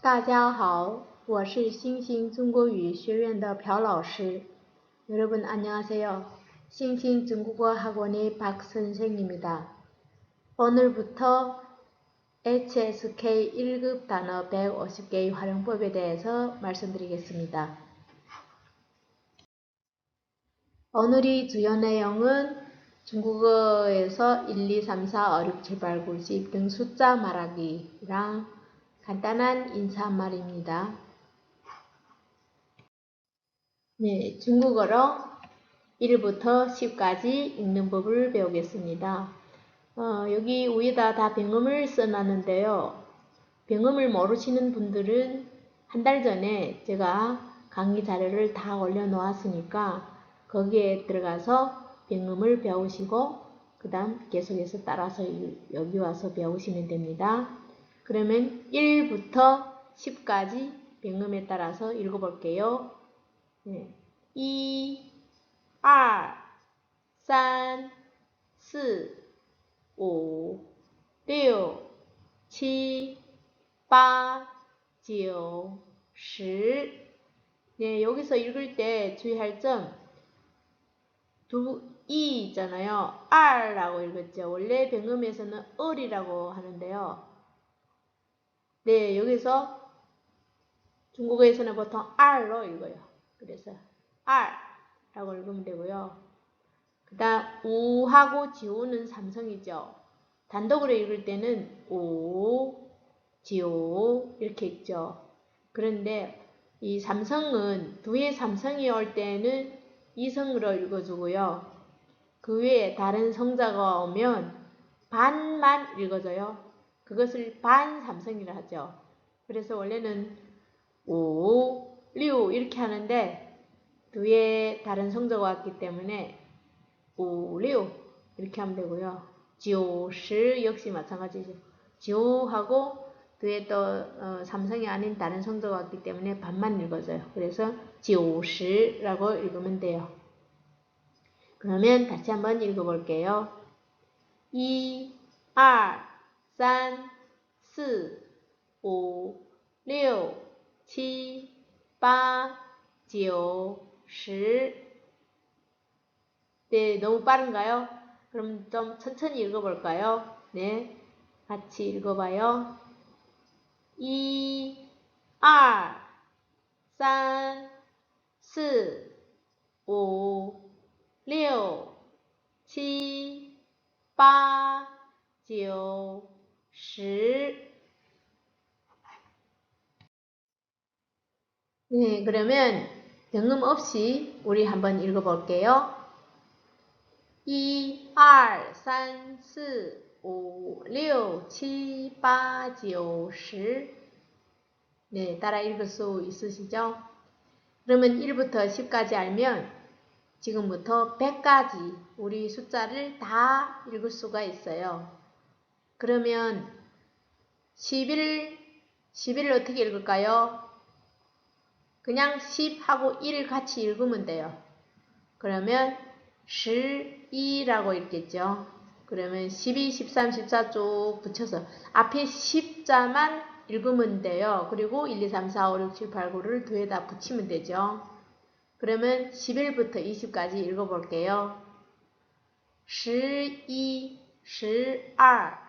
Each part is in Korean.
大家好，我是星星中国语学院的朴老师。 여러분 안녕하세요. 싱싱 중국어 학원의 박 선생입니다. 오늘부터 HSK 1급 단어 150개의 활용법에 대해서 말씀드리겠습니다. 오늘의 주요 내용은 중국어에서 1, 2, 3, 4, 5, 6, 7, 8, 9, 10 등 숫자 말하기랑 간단한 인사말입니다. 네, 중국어로 1부터 10까지 읽는 법을 배우겠습니다. 어, 여기 위에다 다 병음을 써놨는데요. 병음을 모르시는 분들은 한 달 전에 제가 강의 자료를 다 올려놓았으니까 거기에 들어가서 병음을 배우시고 그 다음 계속해서 따라서 여기 와서 배우시면 됩니다. 그러면 1부터 10까지 병음에 따라서 읽어볼게요. 네. 1, 2, 3, 4, 5, 6, 7, 8, 9, 10. 네, 여기서 읽을 때 주의할 점. 두, 이 있잖아요. R라고 읽었죠. 원래 병음에서는 을이라고 하는데요. 네, 여기서 중국어에서는 보통 R로 읽어요. 그래서 R라고 읽으면 되고요. 그 다음 우하고 지우는 삼성이죠. 단독으로 읽을 때는 우, 지우 이렇게 읽죠. 그런데 이 삼성은 두의 삼성이 올 때는 이성으로 읽어주고요. 그 외에 다른 성자가 오면 반만 읽어져요. 그것을 반삼성이라 하죠. 그래서 원래는 오, 리우 이렇게 하는데 뒤에 다른 성자가 왔기 때문에 오, 리우 이렇게 하면 되고요. 지오시 역시 마찬가지죠. 지오하고 뒤에 또 어, 삼성이 아닌 다른 성자가 왔기 때문에 반만 읽어져요. 그래서 지오시라고 읽으면 돼요. 그러면 다시 한번 읽어볼게요. 1, 2, 三、四、五、六、七、八、九、십. 네, 너무 빠른가요? 그럼 좀 천천히 읽어볼까요? 네, 같이 읽어봐요. 1, 2, 3, 4, 5, 6, 7, 8, 9, 10. 네, 그러면 병음 없이 우리 한번 읽어볼게요. 1, 2, 3, 4, 5, 6, 7, 8, 9, 10. 네, 따라 읽을 수 있으시죠? 그러면 1부터 10까지 알면 지금부터 100까지 우리 숫자를 다 읽을 수가 있어요. 그러면 11, 11을 어떻게 읽을까요? 그냥 10하고 1을 같이 읽으면 돼요. 그러면 12라고 읽겠죠. 그러면 12, 13, 14 쭉 붙여서 앞에 10자만 읽으면 돼요. 그리고 1, 2, 3, 4, 5, 6, 7, 8, 9를 뒤에다 붙이면 되죠. 그러면 11부터 20까지 읽어볼게요. 12, 12,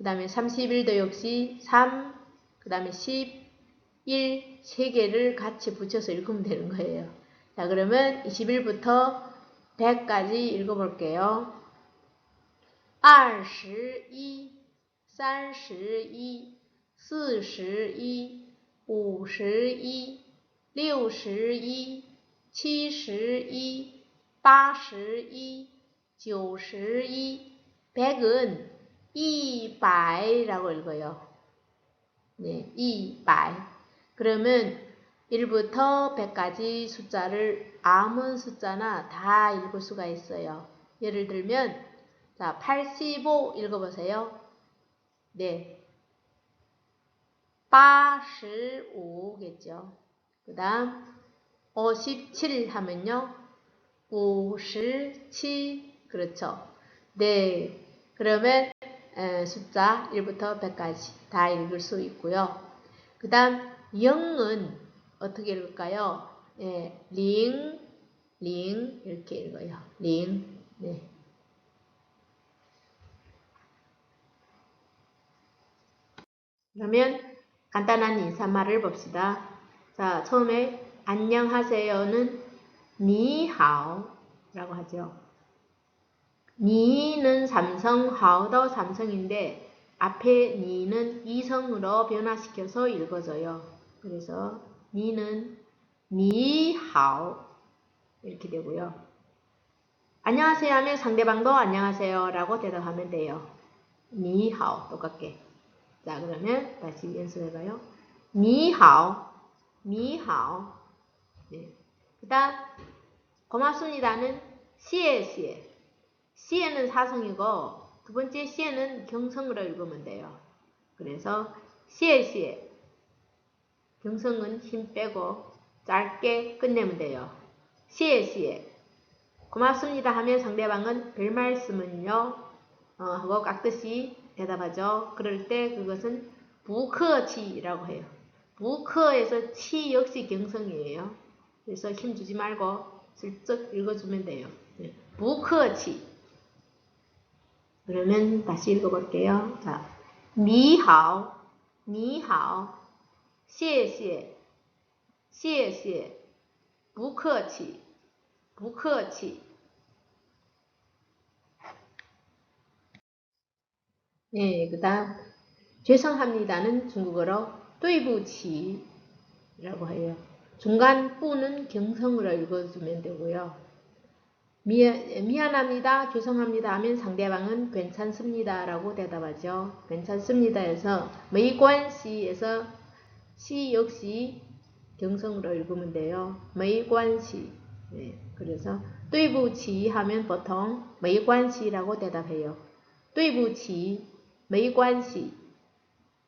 그 다음에 31도 역시 3, 그 다음에 10, 1, 3개를 같이 붙여서 읽으면 되는 거예요. 자, 그러면 21부터 100까지 읽어볼게요. 21, 31, 41, 51, 61, 71, 81, 91, 100은 이바이라고 읽어요. 네, 이바이. 그러면 1부터 100까지 숫자를 아무 숫자나 다 읽을 수가 있어요. 예를 들면 자, 85 읽어보세요. 네. 85겠죠. 그 다음 57 하면요. 57 그렇죠. 네. 그러면 숫자 1부터 100까지 다 읽을 수 있고요. 그 다음 0은 어떻게 읽을까요? 예, 링, 링 이렇게 읽어요. 링. 네. 그러면 간단한 인사말을 봅시다. 자, 처음에 안녕하세요는 니하오라고 하죠. 니는 삼성, 하오도 삼성인데 앞에 니는 이성으로 변화시켜서 읽어져요. 그래서 니는 니하오 이렇게 되고요. 안녕하세요 하면 상대방도 안녕하세요 라고 대답하면 돼요. 니하오 똑같게. 자 그러면 다시 연습해봐요. 니하오 니하오 네. 그 다음 고맙습니다는 시에 시에 시에는 사성이고 두 번째 시에는 경성으로 읽으면 돼요. 그래서 시에시에 경성은 힘 빼고 짧게 끝내면 돼요. 시에시에 고맙습니다 하면 상대방은 별 말씀은요 어, 하고 깍듯이 대답하죠. 그럴 때 그것은 부커치라고 해요. 부커에서 치 역시 경성이에요. 그래서 힘 주지 말고 슬쩍 읽어주면 돼요. 네. 부커치 그러면 다시 읽어볼게요. 자, 니하오, 니하오, 谢谢,谢谢,不客气,不客气. 네, 그 다음 죄송합니다는 중국어로 对不起라고 해요. 중간 뿌는 경성으로 읽어주면 되고요. 미안, 미안합니다. 죄송합니다 하면 상대방은 괜찮습니다 라고 대답하죠. 괜찮습니다 해서 메이관시에서 시 역시 경성으로 읽으면 돼요. 메이관시 네, 그래서 对不起 하면 보통 메이관시라고 대답해요. 对不起 메이관시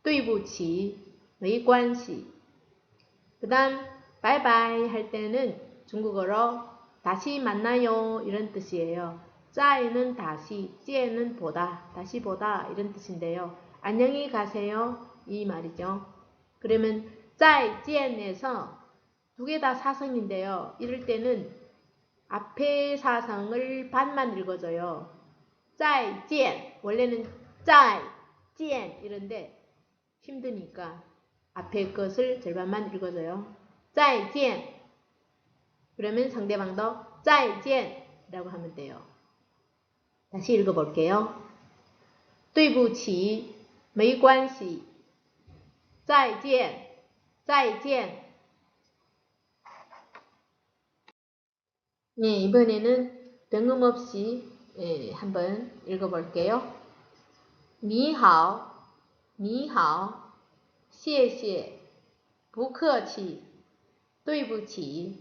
对不起没关系그 다음 바이바이 할 때는 중국어로 다시 만나요 이런 뜻이에요. 짜이는 다시, 찌에는 보다, 다시 보다 이런 뜻인데요. 안녕히 가세요 이 말이죠. 그러면 짜이, 찌엔에서 두 개 다 사성인데요. 이럴 때는 앞에 사성을 반만 읽어줘요. 짜이, 찌엔 원래는 짜이, 찌엔 이런데 힘드니까 앞에 것을 절반만 읽어줘요. 짜이, 찌엔 그러면 상대방도 再见라고 하면 돼요. 다시 읽어볼게요. 对不起,没关系.再见,再见. 네, 이번에는 뜬금없이 예, 한번 읽어볼게요. 你好,你好,谢谢,不客气,对不起,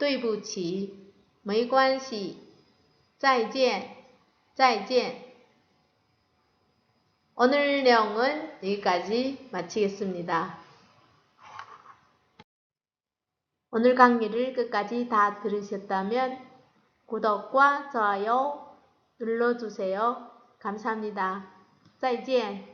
对不起，没关系，再见，再见。오늘내용은여기까지마치겠습니다오늘강의를끝까지다들으셨다면구독과좋아요눌러주세요감사합니다再见。